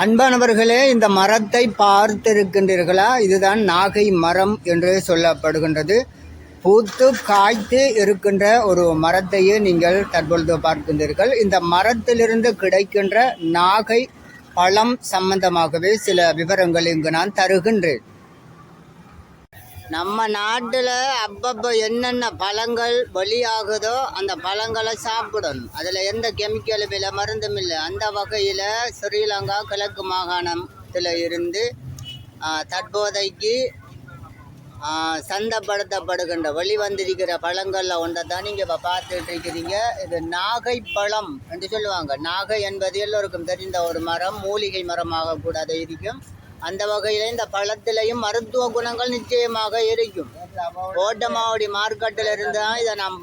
அன்பானவர்களே இந்த மரத்தை பார்த்திருக்கின்றீர்களா? இதுதான் நாகை மரம் என்று சொல்லப்படுகின்றது. பூத்து காய்த்து இருக்கின்ற ஒரு மரத்தையே நீங்கள் தற்பொழுது பார்க்கின்றீர்கள். இந்த மரத்திலிருந்து கிடைக்கின்ற நாகை பழம் சம்பந்தமாகவே சில விவரங்கள் இங்கு நான் தருகின்றேன். நம்ம நாட்டில் அப்பப்போ என்னென்ன பழங்கள் வெளியாகுதோ அந்த பழங்களை சாப்பிடணும். அதில் எந்த கெமிக்கலும் இல்லை மருந்தும் இல்லை. அந்த வகையில் ஸ்ரீலங்கா கிழக்கு மாகாணத்தில் இருந்து தற்போதைக்கு சந்தப்படுத்தப்படுகின்ற வெளிவந்திருக்கிற பழங்களில் ஒன்றை தான் நீங்கள் இப்போ பார்த்துட்டு இருக்கிறீங்க. இது நாகை பழம் என்று சொல்லுவாங்க. நாகை என்பது எல்லோருக்கும் தெரிந்த ஒரு மரம். மூலிகை மரமாக கூட அது இருக்கும். அந்த வகையில் இந்த பழத்திலையும் மருத்துவ குணங்கள் நிச்சயமாக இருக்கும். ஓட்டமாவடி மார்க்கெட்டில் இருந்து தான் இதை நான்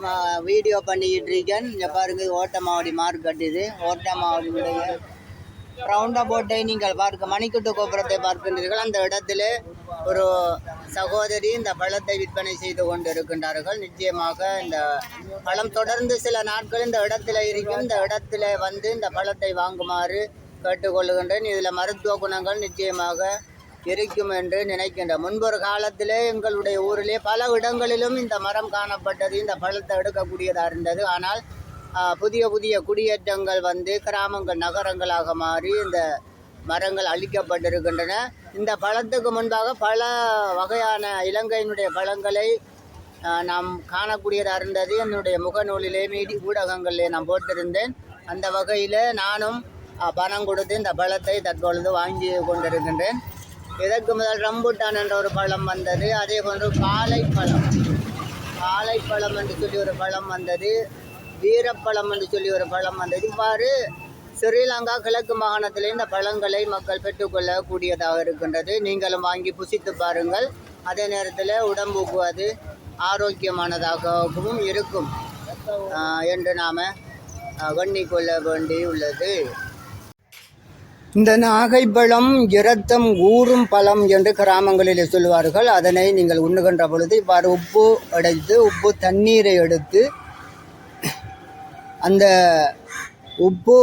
வீடியோ பண்ணிக்கிட்டு இருக்கேன். இங்கே பாருங்க இது ஓட்டமாவடி மார்க்கெட் இது. ஓட்டமாவடியுடைய ரவுண்டா போட்டை நீங்கள் பார்க்க மணிக்கட்டு கோபுரத்தை பார்க்கின்றீர்கள். அந்த இடத்துல ஒரு சகோதரி இந்த பழத்தை விற்பனை செய்து கொண்டு இருக்கின்றார்கள் நிச்சயமாக இந்த பழம் தொடர்ந்து சில நாட்கள் இந்த இடத்துல இருக்கும். இந்த இடத்துல வந்து இந்த பழத்தை வாங்குமாறு கேட்டுக்கொள்கின்றேன் இதில் மருத்துவ குணங்கள் நிச்சயமாக இருக்கும் என்று நினைக்கின்றேன் முன்பொரு காலத்திலே எங்களுடைய ஊரிலே பல இடங்களிலும் இந்த மரம் காணப்பட்டது இந்த பழத்தை எடுக்கக்கூடியதாக இருந்தது. ஆனால் புதிய புதிய குடியேற்றங்கள் வந்து கிராமங்கள் நகரங்களாக மாறி இந்த மரங்கள் அழிக்கப்பட்டிருக்கின்றன. இந்த பழத்துக்கு முன்பாக பல வகையான இலங்கையினுடைய பழங்களை நாம் காணக்கூடியதாக இருந்தது. என்னுடைய முகநூலிலே மீடி ஊடகங்களிலே நான் போட்டிருந்தேன். அந்த வகையில் நானும் பணம் கொடுத்து இந்த பழத்தை தற்பொழுது வாங்கி கொண்டிருக்கின்றேன். இதற்கு முதல் ரம்புட்டான் என்ற ஒரு பழம் வந்தது. அதே போன்று காலைப்பழம் காலைப்பழம் என்று சொல்லி ஒரு பழம் வந்தது. வீரப்பழம் என்று சொல்லி ஒரு பழம் வந்தது. இவ்வாறு ஸ்ரீலங்கா கிழக்கு மாகாணத்திலே இந்த பழங்களை மக்கள் பெற்றுக்கொள்ளக்கூடியதாக இருக்கின்றது. நீங்களும் வாங்கி புசித்து பாருங்கள். அதே நேரத்தில் உடம்புக்கு அது ஆரோக்கியமானதாகவும் இருக்கும். என்று நாம் கொள்ள வேண்டி உள்ளது இந்த நாகைப்பழம் இரத்தம் ஊறும் பழம் என்று கிராமங்களில் சொல்லுவார்கள். அதனை நீங்கள் உண்ணுகின்ற பொழுது இவ்வாறு உப்பு அடைத்து உப்பு தண்ணீரை எடுத்து அந்த உப்பு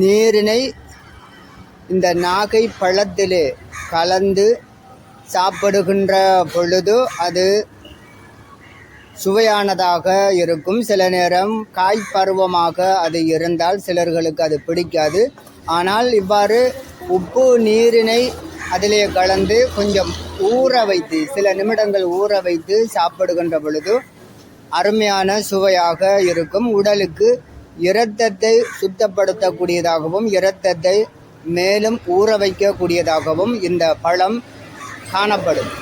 நீரினை இந்த நாகை பழத்திலே கலந்து சாப்பிடுகின்ற பொழுது அது சுவையானதாக இருக்கும். சில நேரம் காய் பருவமாக அது இருந்தால் சிலர்களுக்கு அது பிடிக்காது. ஆனால் இவ்வாறு உப்பு நீரினை அதிலே கலந்து கொஞ்சம் ஊற வைத்து சில நிமிடங்கள் ஊற வைத்து சாப்பிடுகின்ற பொழுது அருமையான சுவையாக இருக்கும். உடலுக்கு இரத்தத்தை சுத்தப்படுத்தக்கூடியதாகவும் இரத்தத்தை மேலும் ஊற வைக்கக்கூடியதாகவும் இந்த பழம் காணப்படும்.